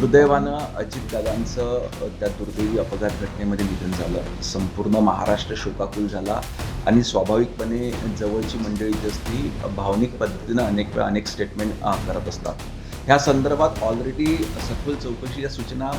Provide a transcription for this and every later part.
दुर्दैवानं अजितदादांचं अ, त्या दुर्दैवी अपघात घटनेमध्ये निधन झालं. संपूर्ण महाराष्ट्र शोकाकुल झाला आणि स्वाभाविकपणे जवळची मंडळी असती भावनिक पद्धतीनं अनेक वेळा अनेक स्टेटमेंट करत असतात. ह्या संदर्भात ऑलरेडी सखोल चौकशीच्या सूचना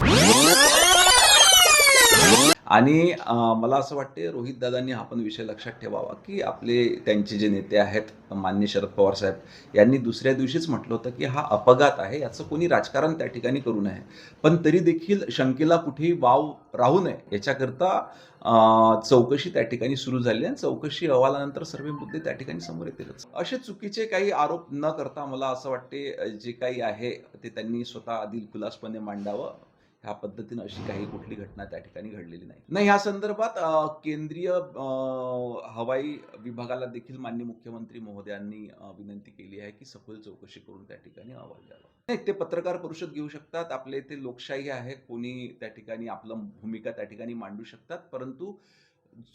आणि मला असं वाटते रोहित दादांनी हा पण विषय लक्षात ठेवावा की आपले त्यांचे जे नेते आहेत मान्य शरद पवार साहेब यांनी दुसऱ्या दिवशीच म्हटलं होतं की हा अपघात आहे याचं कोणी राजकारण त्या ठिकाणी करू नये. पण तरी देखील शंकेला कुठेही वाव राहू नये याच्याकरता चौकशी त्या ठिकाणी सुरू झाली आणि चौकशी अहवालानंतर सर्व मुद्दे त्या ठिकाणी समोर येतीलच. असे चुकीचे काही आरोप न करता मला असं वाटते जे काही आहे ते त्यांनी स्वतः दिलखुलासपणे मांडावं. ह्या पद्धतीनं अशी काही कुठली घटना त्या ठिकाणी घडलेली नाही. नाही ह्या संदर्भात केंद्रीय हवाई विभागाला देखील मान्य मुख्यमंत्री महोदयांनी विनंती केली आहे की सखोल चौकशी करून त्या ठिकाणी अहवाल द्यावा. नाही ते पत्रकार परिषद घेऊ शकतात. आपले ते लोकशाही आहे. कोणी त्या ठिकाणी आपलं भूमिका त्या ठिकाणी मांडू शकतात. परंतु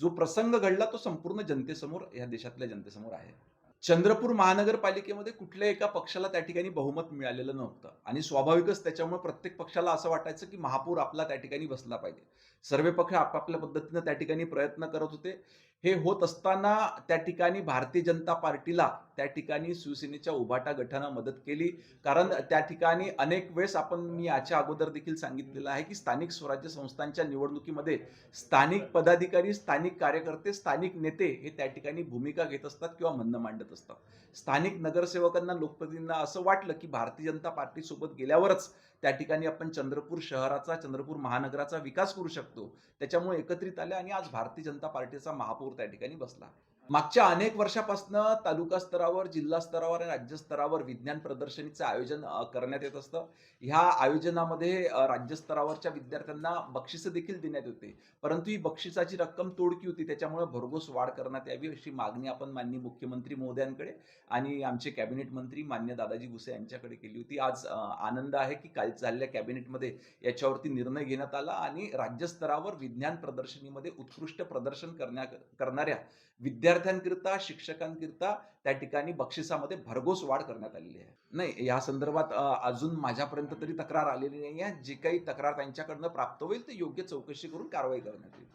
जो प्रसंग घडला तो संपूर्ण जनतेसमोर या देशातल्या जनतेसमोर आहे. चंद्रपूर महानगरपालिकेमध्ये कुठल्या एका पक्षाला त्या ठिकाणी बहुमत मिळालेलं नव्हतं. आणि स्वाभाविकच त्याच्यामुळे प्रत्येक पक्षाला असं वाटायचं की महापौर आपला त्या ठिकाणी बसला पाहिजे. सर्व पक्ष आपापल्या पद्धतीनं त्या ठिकाणी प्रयत्न करत होते. हे होत असताना त्या ठिकाणी भारतीय जनता पार्टीला त्या ठिकाणी शिवसेनेच्या उभाटा गटानं मदत केली. कारण त्या ठिकाणी अनेक वेळेस आपण मी याच्या अगोदर देखील सांगितलेलं आहे की स्थानिक स्वराज्य संस्थांच्या निवडणुकीमध्ये स्थानिक पदाधिकारी स्थानिक कार्यकर्ते स्थानिक नेते हे त्या ठिकाणी भूमिका घेत असतात किंवा म्हणणं मांडत असतात. स्थानिक नगरसेवकांना लोकप्रतिनिधींना असं वाटलं की भारतीय जनता पार्टीसोबत गेल्यावरच त्या ठिकाणी आपण चंद्रपूर शहराचा चंद्रपूर महानगराचा विकास करू शकतो. त्याच्यामुळे एकत्रित आले आणि आज भारतीय जनता पार्टीचा महापौर त्या ठिकाणी बसला. मागच्या अनेक वर्षापासून तालुका स्तरावर जिल्हा स्तरावर आणि राज्य स्तरावर विज्ञान प्रदर्शनीचं आयोजन करण्यात येत असतं. ह्या आयोजनामध्ये राज्य स्तरावरच्या विद्यार्थ्यांना बक्षिसं देखील देण्यात येते. परंतु ही बक्षिसाची रक्कम तोडकी होती. त्याच्यामुळे भरघोस वाढ करण्यात यावी अशी मागणी आपण माननीय मुख्यमंत्री महोदयांकडे आणि आमचे कॅबिनेट मंत्री मान्य दादाजी भुसे यांच्याकडे केली होती. आज आनंद आहे की काल झालेल्या कॅबिनेटमध्ये याच्यावरती निर्णय घेण्यात आला आणि राज्यस्तरावर विज्ञान प्रदर्शनीमध्ये उत्कृष्ट प्रदर्शन करण्या करणाऱ्या विद्यार्थ्यांकरिता शिक्षकांकरिता त्या ठिकाणी बक्षिसामध्ये भरघोस वाढ करण्यात आलेली आहे. नाही या संदर्भात अजून माझ्यापर्यंत तरी तक्रार आलेली नाही आहे जी काही तक्रार त्यांच्याकडनं प्राप्त होईल ते योग्य चौकशी करून कारवाई करण्यात येईल.